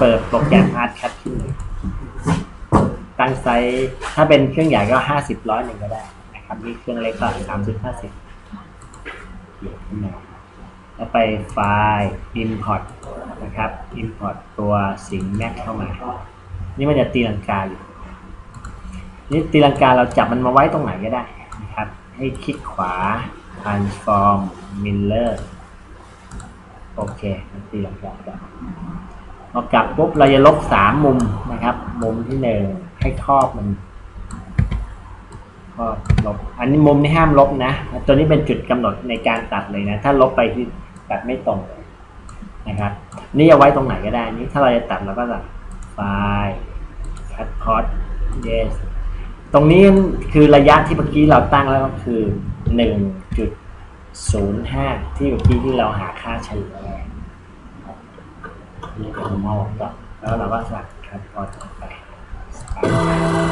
เปิดโปรแกรม Art Cut ขึ้นเลยตั้งไซส์ถ้าเป็นเครื่องใหญ่ก็ห้าสิบร้อยหนึ่งก็ได้นะครับนี่เครื่องเล็กก็สามสิบห้าสิบขึ้นมาแล้วไปไฟล์ import นะครับ import ตัวสิงแม็กเข้ามา นี่มันจะตีลังกาอยู่ นี่ตีลังกาเราจับมันมาไว้ตรงไหนก็ได้นะครับ ให้คลิกขวา transform mirror โอเค มันตีลังกากลับ พอกลับปุ๊บเราจะลบสามมุมนะครับ มุมที่หนึ่งให้ครอบมันครอบลบอันนี้มุมนี้ห้ามลบนะ ตัวนี้เป็นจุดกำหนดในการตัดเลยนะ ถ้าลบไปที่ตัดไม่ตรงนะครับ นี่เอาไว้ตรงไหนก็ได้นี่ถ้าเราจะตัดเราก็ตัดไฟล์ cut cost yes ตรงนี้คือระยะที่เมื่อกี้เราตั้งแล้วก็คือหนึ่งจุดศูนย์ห้าที่เมื่อกี้ที่เราหาค่าเฉลี่ย Jumalalta. Täällä väsähtää paikalla.